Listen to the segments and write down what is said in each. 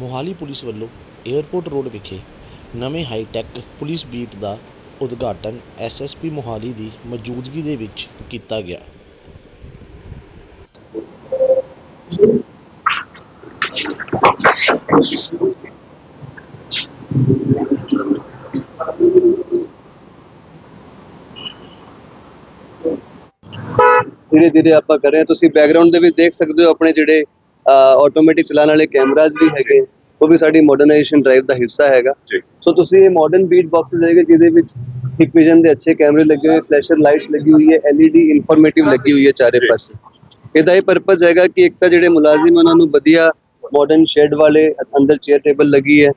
Mohali police ਵੱਲੋਂ airport road ਵਿਖੇ ਨਵੇਂ ਹਾਈਟੈਕ ਪੁਲਿਸ ਬੀਟ ਦਾ ਉਦਘਾਟਨ ਐਸਐਸਪੀ ਮੋਹਾਲੀ ਦੀ ਮੌਜੂਦਗੀ ਦੇ ਵਿੱਚ ਕੀਤਾ ਗਿਆ। ਧੀਰੇ ਧੀਰੇ ਆਪਾਂ ਕਰ ਰਹੇ ਹਾਂ ਤੁਸੀਂ ਬੈਕਗ੍ਰਾਉਂਡ ਦੇ ਵਿੱਚ ਦੇਖ ਸਕਦੇ ਹੋ ਆਪਣੇ ਜਿਹੜੇ ਆਟੋਮੈਟਿਕ ਚਲਾਉਣ ਵਾਲੇ ਕੈਮਰਾਜ਼ ਵੀ ਹੈਗੇ। ਉਹ ਵੀ ਸਾਡੀ ਮਾਡਰਨਾਈਜੇਸ਼ਨ ਡਰਾਈਵ ਦਾ ਹਿੱਸਾ ਹੈਗਾ। ਸੋ ਤੁਸੀਂ ਇਹ ਮਾਡਰਨ ਬੀਟ ਬਾਕਸਸ ਹੈਗੇ ਜਿਹਦੇ ਵਿੱਚ ਵਿਜ਼ਨ ਦੇ ਅੱਛੇ ਕੈਮਰੇ ਲੱਗੇ ਹੋਏ ਫਲੈਸ਼ਰ ਲਾਈਟਸ ਲੱਗੀ ਹੋਈ ਹੈ LED ਇਨਫੋਰਮੇਟਿਵ ਲੱਗੀ ਹੋਈ ਹੈ ਚਾਰੇ। ਪਾਸੇ। ਇਹਦਾ ਇਹ ਪਰਪਸ ਹੈਗਾ ਕਿ ਇੱਕ ਤਾਂ ਜਿਹੜੇ ਮੁਲਾਜ਼ਮ ਉਹਨਾਂ ਨੂੰ ਵਧੀਆ ਮਾਡਰਨ ਸ਼ੈਡ ਵਾਲੇ ਅੰਦਰ ਚੇਅਰ ਟੇਬਲ ਲੱਗੀ ਹੈ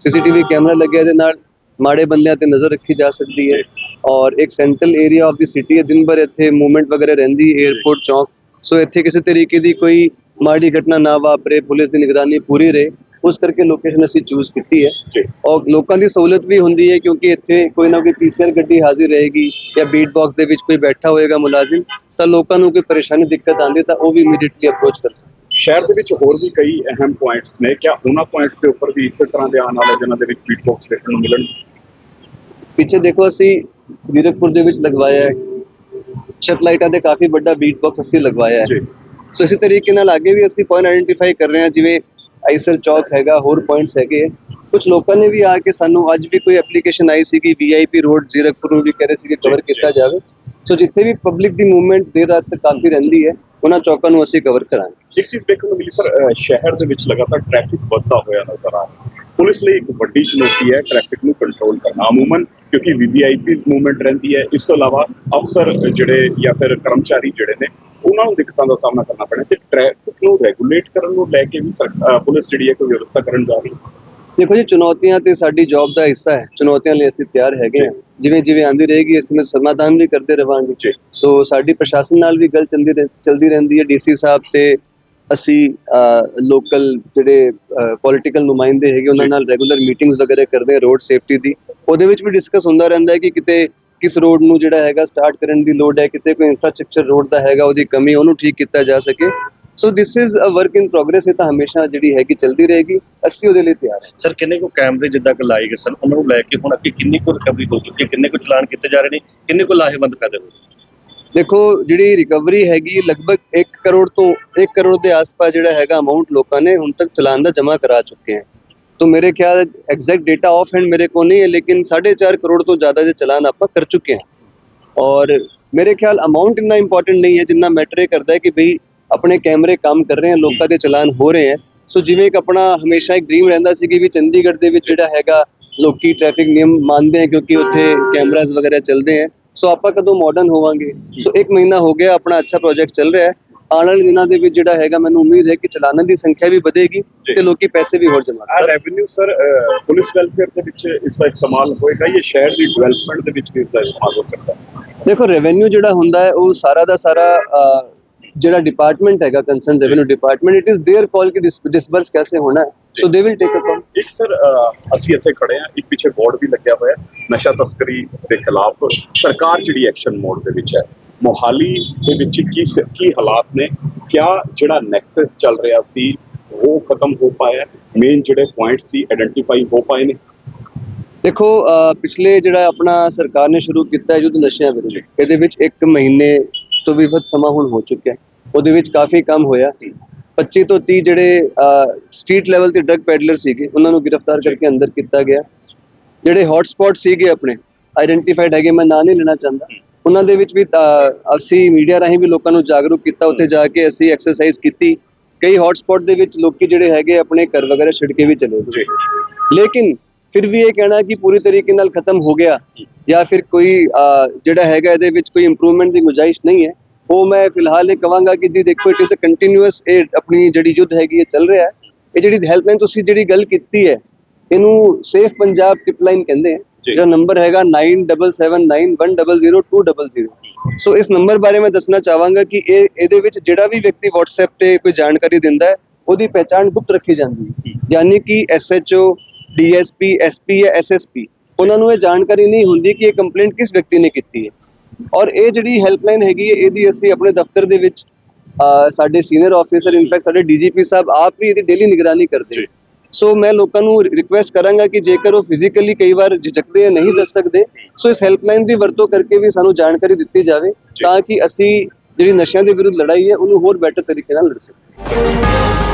ਸੀਸੀਟੀਵੀ ਕੈਮਰਾ ਲੱਗਿਆ ਇਹਦੇ ਨਾਲ ਮਾੜੇ ਬੰਦਿਆਂ ਤੇ ਨਜ਼ਰ ਰੱਖੀ ਜਾ ਸਕਦੀ ਹੈ। ਔਰ ਇੱਕ central area of the city ਹੈ ਦਿਨ ਭਰ ਇੱਥੇ ਮੂਵਮੈਂਟ ਵਗੈਰਹ ਰਹਿੰਦੀ ਹੈ 에ਅਰਪੋਰਟ ਚੌਂਕ। ਸੋ ਇੱਥੇ ਕਿਸੇ ਤਰੀਕੇ ਦੀ ਕੋਈ ਮਾੜੀ ਘਟਨਾ ਨਾ ਵਾਪਰੇ ਪੁਲਿਸ ਦੀ ਨਿਗਰਾਨੀ ਪੂਰੀ ਰਹੇ ਉਸ ਕਰਕੇ ਲੋਕੇਸ਼ਨ ਅਸੀਂ ਚੂਜ਼ ਕੀਤੀ ਹੈ। ਔਰ ਲੋਕਾਂ ਦੀ ਸਹੂਲਤ ਵੀ ਹੁੰਦੀ ਹੈ ਕਿਉਂਕਿ ਇੱਥੇ ਕੋਈ ਨਾ ਕੋਈ ਪੀਸੀਆਰ ਗੱਡੀ ਹਾਜ਼ਰ ਰਹੇਗੀ ਜਾਂ ਬੀਟ ਬਾਕਸ ਦੇ ਵਿੱਚ ਕੋਈ ਬੈਠਾ ਹੋਏਗਾ ਮੁਲਾਜ਼ਮ ਤਾਂ ਲੋਕਾਂ ਨੂੰ ਕੋਈ ਪਰੇਸ਼ਾਨੀ ਦਿੱਕਤ ਆਉਂਦੀ ਤਾਂ ਉਹ ਵੀ ਇਮੀਡੀਏਟਲੀ ਅਪਰੋਚ ਕਰ ਸਕਦੇ ਸ਼ਹਿਰ ਦੇ ਵਿੱਚ ਹੋਰ ਵੀ ਕਈ ਅਹਿਮ ਪੁਆਇੰਟਸ ਨੇ। ਕਿਆ ਉਹਨਾਂ ਪੁਆਇੰਟਸ ਦੇ ਉੱਪਰ ਵੀ ਇਸੇ ਤਰ੍ਹਾਂ ਦੇ ਆਉਣ ਵਾਲੇ ਦਿਨਾਂ ਦੇ ਵਿੱਚ ਬੀਟ ਬਾਕਸ ਦੇਖਣ ਨੂੰ ਮਿਲਣ? ਪਿੱਛੇ ਦੇਖੋ ਅਸੀਂ ਜ਼ੀਰਕਪੁਰ ਦੇ ਵਿੱਚ ਲਗਵਾਇਆ ਹੈ। ਛਤ ਲਾਈਟਾਂ ਦੇ ਕਾਫੀ ਵੱਡਾ ਬੀਟ ਬਾਕਸ ਅਸੀਂ ਲਗਵਾਇਆ ਹੈ। ਸੋ ਇਸੇ ਤਰੀਕੇ ਨਾਲ ਅੱਗੇ ਵੀ ਅਸੀਂ ਪੁਆਇੰਟ ਆਇਡੈਂਟੀਫਾਈ ਕਰ ਰਹੇ ਹਾਂ ਜਿਵੇਂ ਆਈਸਰ ਚੌਕ ਹੈਗਾ ਹੋਰ ਪੁਆਇੰਟਸ ਹੈਗੇ ਕੁਝ ਲੋਕਾਂ ਨੇ ਵੀ ਆ ਕੇ ਸਾਨੂੰ ਅੱਜ ਵੀ ਕੋਈ ਐਪਲੀਕੇਸ਼ਨ ਆਈ ਸੀ ਕਿ ਵੀਆਈਪੀ ਰੋਡ ਜ਼ੀਰਕਪੁਰ ਨੂੰ ਵੀ ਕਹਿ ਰਹੇ ਸੀ ਕਿ ਕਵਰ। ਕੀਤਾ ਜਾਵੇ। ਸੋ ਜਿੱਥੇ ਵੀ ਪਬਲਿਕ ਦੀ ਮੂਵਮੈਂਟ ਦੇਰ ਰਾਤ ਤੱਕ ਕਾਫੀ ਰਹਿੰਦੀ ਹੈ ਉਹਨਾਂ ਚੌਕਾਂ ਨੂੰ ਅਸੀਂ ਕਵਰ ਕਰਾਂਗੇ। ਇੱਕ ਚੀਜ਼ ਦੇਖਣ ਨੂੰ ਮਿਲੀ ਸਰ ਸ਼ਹਿਰ ਦੇ ਵਿੱਚ ਲਗਾਤਾਰ ਟ੍ਰੈਫਿਕ ਵੱਧਦਾ ਹੋਇਆ ਨਜ਼ਰ ਆ ਰਿਹਾ ਪੁਲਿਸ ਲਈ ਇੱਕ ਵੱਡੀ ਚੁਣੌਤੀ ਹੈ ਟ੍ਰੈਫਿਕ ਨੂੰ ਕੰਟਰੋਲ ਕਰਨਾ ਅਮੂਮਨ ਕਿਉਂਕਿ ਵੀਵੀਆਈਪੀਜ਼ ਮੂਵਮੈਂਟ ਰਹਿੰਦੀ ਹੈ। ਇਸ ਤੋਂ ਇਲਾਵਾ ਅਫਸਰ ਜਿਹੜੇ ਜਾਂ ਫਿਰ ਕਰਮਚਾਰੀ ਜਿਹੜੇ ਨੇ ਉਹਨਾਂ ਨੂੰ ਦਿੱਕਤਾਂ ਦਾ ਸਾਹਮਣਾ ਕਰਨਾ ਪੈਣਾ ਤੇ ਟ੍ਰੈਫਿਕ ਨੂੰ ਰੈਗੂਲੇਟ ਕਰਨ ਨੂੰ ਲੈ ਕੇ ਵੀ ਪੁਲਿਸ ਜਿਹੜੀ ਹੈ ਕੋਈ ਵਿਵਸਥਾ ਕਰਨ ਜਾ ਰਹੀ ਹੈ। ਦੇਖੋ ਜੀ ਚੁਣੌਤੀਆਂ ਤੇ ਸਾਡੀ ਜੌਬ ਦਾ ਹਿੱਸਾ ਹੈ। ਚੁਣੌਤੀਆਂ ਲਈ ਅਸੀਂ ਤਿਆਰ ਹੈਗੇ ਹਾਂ। ਜਿਵੇਂ ਜਿਵੇਂ ਆਂਦੀ ਰਹੇਗੀ ਅਸੀਂ ਵਿੱਚ ਸਮਾਧਾਨ ਵੀ ਕਰਦੇ ਰਵਾਂਗੇ। ਜੀ। ਸੋ ਸਾਡੀ ਪ੍ਰਸ਼ਾਸਨ ਨਾਲ ਵੀ ਗੱਲ ਚਲਦੀ ਚਲਦੀ ਰਹਿੰਦੀ ਹੈ। ਡੀਸੀ ਸਾਹਿਬ ਤੇ ਅਸੀਂ ਲੋਕਲ ਜਿਹੜੇ ਪੋਲੀਟੀਕਲ ਨੁਮਾਇੰਦੇ ਹੈਗੇ ਉਹਨਾਂ। ਨਾਲ ਰੈਗੂਲਰ ਮੀਟਿੰਗਸ ਵਗੈरह ਕਰਦੇ ਹਾਂ ਰੋਡ ਸੇਫਟੀ ਦੀ। ਉਹਦੇ ਵਿੱਚ ਵੀ ਡਿਸਕਸ ਹੁੰਦਾ ਰਹਿੰਦਾ ਹੈ ਕਿ ਕਿਤੇ ਕਿਸ ਰੋਡ ਨੂੰ ਜਿਹੜਾ ਹੈਗਾ ਸਟਾਰਟ ਕਰਨ ਦੀ ਲੋੜ ਹੈ ਕਿਤੇ ਕੋਈ ਇਨਫਰਾਸਟ੍ਰਕਚਰ ਰੋਡ ਦਾ ਹੈਗਾ ਉਹਦੀ ਕਮੀ ਉਹਨੂੰ ਠੀਕ ਕੀਤਾ ਜਾ ਸਕੇ। So this is a work in progress ਇਹ ਤਾਂ ਹਮੇਸ਼ਾ ਜਿਹੜੀ ਹੈਗੀ ਚਲਦੀ ਰਹੇਗੀ। ਅਸੀਂ ਉਹਦੇ ਲਈ ਤਿਆਰ ਹਾਂ। ਸਰ ਕਿੰਨੇ ਕੋ ਕੈਮਰੇ ਜਿੱਦਾਂ ਕਿ ਲਾਏ ਗਏ ਸਨ ਉਹਨਾਂ ਨੂੰ ਲੈ ਕੇ ਹੁਣ ਅੱਗੇ ਕਿੰਨੀ ਕੁ ਰਿਕਵਰੀ ਹੋ ਚੁੱਕੀ ਹੈ ਕਿੰਨੇ ਕੁ ਚਲਾਨ ਕੀਤੇ ਜਾ ਰਹੇ ਨੇ ਕਿੰਨੇ ਕੁ ਲਾਹੇਵੰਦ ਫਾਇਦੇ ਹੋ ਦੇਖੋ ਜਿਹੜੀ ਰਿਕਵਰੀ ਹੈਗੀ ਲਗਭਗ 1 ਕਰੋੜ ਤੋਂ 1 ਕਰੋੜ ਦੇ ਆਸ-ਪਾਸ ਜਿਹੜਾ ਹੈਗਾ ਅਮਾਉਂਟ ਲੋਕਾਂ ਨੇ ਹੁਣ ਤੱਕ ਚਲਾਨ ਦਾ ਜਮ੍ਹਾਂ ਕਰਾ ਚੁੱਕੇ ਹਨ तो ਮੇਰੇ ਖਿਆਲ ਐਗਜੈਕਟ डेटा ऑफ ਹੈਂਡ ਮੇਰੇ ਕੋਲ ਨਹੀਂ ਹੈ ਲੇਕਿਨ साढ़े चार करोड़ तो ज़्यादा जो चलान आप कर चुके हैं और मेरे ख्याल ਅਮਾਉਂਟ ਇੰਨਾ ਇੰਪੋਰਟੈਂਟ ਨਹੀਂ ਹੈ ਜਿੰਨਾ ਮੈਟਰ ਇਹ ਕਰਦਾ ਹੈ ਕਿ ਭਈ ਆਪਣੇ ਕੈਮਰੇ ਕੰਮ ਕਰ ਰਹੇ ਹਨ ਲੋਕਾਂ ਦੇ ਚਲਾਨ ਹੋ ਰਹੇ ਹਨ ਸੋ ਜਿਵੇਂ ਇੱਕ ਆਪਣਾ ਹਮੇਸ਼ਾ ਇੱਕ ਡ੍ਰੀਮ ਰਹਿੰਦਾ ਸੀ ਕਿ ਵੀ ਚੰਡੀਗੜ੍ਹ ਦੇ ਵਿੱਚ ਜਿਹੜਾ ਹੈਗਾ ਲੋਕੀ ਟ੍ਰੈਫਿਕ ਨਿਯਮ ਮੰਨਦੇ ਹਨ ਕਿਉਂਕਿ ਉੱਥੇ ਕੈਮਰਾਜ਼ ਵਗੈਰਾ ਚੱਲਦੇ ਹਨ ਸੋ ਆਪਾਂ ਕਦੋਂ ਮਾਡਰਨ ਹੋਵਾਂਗੇ? ਸੋ ਇੱਕ ਮਹੀਨਾ ਹੋ ਗਿਆ ਆਪਣਾ ਅੱਛਾ ਪ੍ਰੋਜੈਕਟ ਚੱਲ ਰਿਹਾ ਹੈ। ਆਉਣ ਵਾਲੇ ਦਿਨਾਂ ਦੇ ਵਿੱਚ ਜਿਹੜਾ ਹੈਗਾ ਮੈਨੂੰ ਉਮੀਦ ਹੈ ਕਿ ਚਲਾਨਾਂ ਦੀ ਸੰਖਿਆ ਵੀ ਵਧੇਗੀ ਜੀ। ਤੇ ਲੋਕੀ ਪੈਸੇ ਵੀ ਹੋਰ ਜਮ੍ਹਾਂ ਆ ਰੈਵਨਿਊ ਸਰ ਪੁਲਿਸ ਵੈਲਫੇਅਰ ਦੇ ਵਿੱਚ ਇਸ ਦਾ ਇਸਤੇਮਾਲ ਹੋਏਗਾ ਜਾਂ ਸ਼ਹਿਰ ਦੀ ਡਿਵੈਲਪਮੈਂਟ ਦੇ ਵਿੱਚ ਵੀ ਇਸ ਦਾ ਇਸਤੇਮਾਲ ਹੋ ਸਕਦਾ ਹੈ ਦੇਖੋ ਰੈਵਨਿਊ ਜਿਹੜਾ ਹੁੰਦਾ ਹੈ ਉਹ ਸਾਰਾ ਦਾ ਸਾਰਾ ਅਹ, ਜਿਹੜਾ ਡਿਪਾਰਟਮੈਂਟ ਹੈਗਾ concern revenue department it is their call ਕਿ ਡਿਸਬਰਸ कैसे ਹੋਣਾ ਹੈ so they will take account ਇੱਕ ਸਰ ਅਸੀਂ ਇੱਥੇ ਖੜੇ ਹਾਂ ਇੱਕ ਪਿੱਛੇ ਬੋਰਡ ਵੀ ਲੱਗਿਆ ਹੋਇਆ ਹੈ ਨਸ਼ਾ ਤਸਕਰੀ ਦੇ ਖਿਲਾਫ ਸਰਕਾਰ ਜਿਹੜੀ ਐਕਸ਼ਨ ਮੋਡ ਦੇ ਵਿੱਚ ਹੈ ਮੋਹਾਲੀ ਦੇ ਵਿੱਚ ਕੀ ਕੀ ਹਾਲਾਤ ਨੇ? ਕਿਆ ਜਿਹੜਾ ਨੈਕਸਸ ਚੱਲ ਰਿਹਾ ਸੀ ਉਹ ਖਤਮ ਹੋ ਪਾਇਆ? ਮੇਨ ਜਿਹੜੇ ਪੁਆਇੰਟ ਸੀ ਆਇਡੈਂਟੀਫਾਈ ਹੋ ਪਾਏ ਨੇ? ਦੇਖੋ ਪਿਛਲੇ ਜਿਹੜਾ ਆਪਣਾ ਸਰਕਾਰ ਨੇ ਸ਼ੁਰੂ ਕੀਤਾ ਹੈ ਯੁੱਧ ਨਸ਼ਿਆਂ ਵਿਰੁੱਧ ਇਹਦੇ ਵਿੱਚ 1 ਮਹੀਨੇ ਤੋਂ ਵੀ ਵੱਧ ਸਮਾਂ ਹੁਣ ਹੋ ਚੁੱਕਿਆ ਉਹਦੇ ਵਿੱਚ ਕਾਫੀ ਕੰਮ ਹੋਇਆ। 25 ਤੋਂ 30 ਜਿਹੜੇ ਸਟਰੀਟ ਲੈਵਲ ਤੇ ਡਰਗ ਪੈਡਲਰ ਸੀਗੇ ਉਹਨਾਂ ਨੂੰ ਗ੍ਰਿਫਤਾਰ ਕਰਕੇ ਅੰਦਰ ਕੀਤਾ ਗਿਆ। ਜਿਹੜੇ ਹੌਟ ਸਪੌਟ ਸੀਗੇ ਆਪਣੇ ਆਇਡੈਂਟੀਫਾਈਡ ਹੈਗੇ ਮੈਂ ਨਾਂ ਨਹੀਂ ਲੈਣਾ ਚਾਹੁੰਦਾ। ਉਹਨਾਂ ਦੇ ਵਿੱਚ ਵੀ ਅਸੀਂ ਮੀਡੀਆ ਰਾਹੀਂ ਵੀ ਲੋਕਾਂ ਨੂੰ ਜਾਗਰੂਕ ਕੀਤਾ ਉੱਥੇ ਜਾ ਕੇ ਅਸੀਂ ਐਕਸਰਸਾਈਜ਼ ਕੀਤੀ। ਕਈ ਹੌਟ ਸਪੌਟ ਦੇ ਵਿੱਚ ਲੋਕੀ ਜਿਹੜੇ ਹੈਗੇ ਆਪਣੇ ਘਰ ਵਗੈरह ਛੱਡ ਕੇ ਵੀ ਚਲੇ ਗਏ। ਲੇਕਿਨ ਫਿਰ ਵੀ ਇਹ ਕਹਿਣਾ ਕਿ ਪੂਰੀ ਤਰੀਕੇ ਨਾਲ ਖਤਮ ਹੋ ਗਿਆ ਜਾਂ ਫਿਰ ਕੋਈ ਜਿਹੜਾ ਹੈਗਾ ਇਹਦੇ ਵਿੱਚ ਕੋਈ ਇੰਪਰੂਵਮੈਂਟ ਦੀ ਗੁੰਜਾਇਸ਼ ਨਹੀਂ ਹੈ। ਉਹ ਮੈਂ ਫਿਲਹਾਲ ਇਹ ਕਵਾਂਗਾ ਕਿ ਜੀ ਦੇਖੋ ਇਟ ਇਜ਼ ਅ ਕੰਟੀਨਿਊਅਸ ਇਹ ਆਪਣੀ ਜਿਹੜੀ ਯੁੱਧ ਹੈਗੀ ਇਹ ਚੱਲ ਰਿਹਾ ਹੈ। ਇਹ ਜਿਹੜੀ ਹੈਲਪਲਾਈਨ ਤੁਸੀਂ ਜਿਹੜੀ ਗੱਲ ਕੀਤੀ ਹੈ ਇਹਨੂੰ ਸੇਫ ਪੰਜਾਬ ਟਿਪਲਾਈਨ ਕਹਿੰਦੇ ਆ। ਜਿਹੜਾ ਨੰਬਰ ਹੈਗਾ 9779100200 ਸੋ ਇਸ ਨੰਬਰ ਬਾਰੇ ਮੈਂ ਦੱਸਣਾ ਚਾਹਾਂਗਾ ਕਿ ਇਹ ਇਹਦੇ ਵਿੱਚ ਜਿਹੜਾ ਵੀ ਵਿਅਕਤੀ WhatsApp ਤੇ ਕੋਈ ਜਾਣਕਾਰੀ ਦਿੰਦਾ ਹੈ ਉਹਦੀ ਪਹਿਚਾਣ ਗੁਪਤ ਰੱਖੀ ਜਾਂਦੀ ਹੈ ਯਾਨੀ ਕਿ SHO DSP SP ਜਾਂ SSP ਉਹਨਾਂ ਨੂੰ ਇਹ ਜਾਣਕਾਰੀ ਨਹੀਂ ਹੁੰਦੀ ਕਿ ਇਹ ਕੰਪਲੇਂਟ ਕਿਸ ਵਿਅਕਤੀ ਨੇ ਕੀਤੀ ਹੈ ਔਰ ਇਹ ਜਿਹੜੀ ਹੈਲਪਲਾਈਨ ਹੈਗੀ ਹੈ ਇਹਦੀ ਅਸੀਂ ਆਪਣੇ ਦਫ਼ਤਰ ਦੇ ਵਿੱਚ ਸਾਡੇ ਸੀਨੀਅਰ ਆਫੀਸਰ ਇਨਫੈਕਟ ਸਾਡੇ ਡੀਜੀਪੀ ਸਾਹਿਬ ਆਪ ਵੀ ਇਹਦੀ ਡੇਲੀ ਨਿਗਰਾਨੀ ਕਰਦੇ। ਨੇ ਸੋ ਮੈਂ ਲੋਕਾਂ ਨੂੰ ਰਿਕੁਐਸਟ ਕਰਾਂਗਾ ਕਿ ਜੇਕਰ ਉਹ ਫਿਜ਼ੀਕਲੀ ਕਈ ਵਾਰ ਝਿਜਕਦੇ ਆ ਨਹੀਂ ਦੱਸ ਸਕਦੇ ਸੋ ਇਸ ਹੈਲਪਲਾਈਨ ਦੀ ਵਰਤੋਂ ਕਰਕੇ ਵੀ ਸਾਨੂੰ ਜਾਣਕਾਰੀ ਦਿੱਤੀ ਜਾਵੇ ਤਾਂ ਕਿ ਅਸੀਂ ਜਿਹੜੀ ਨਸ਼ਿਆਂ ਦੇ ਵਿਰੁੱਧ ਲੜਾਈ ਹੈ, ਉਹਨੂੰ ਹੋਰ ਬੈਟਰ ਤਰੀਕੇ ਨਾਲ ਲੜ ਸਕੀਏ।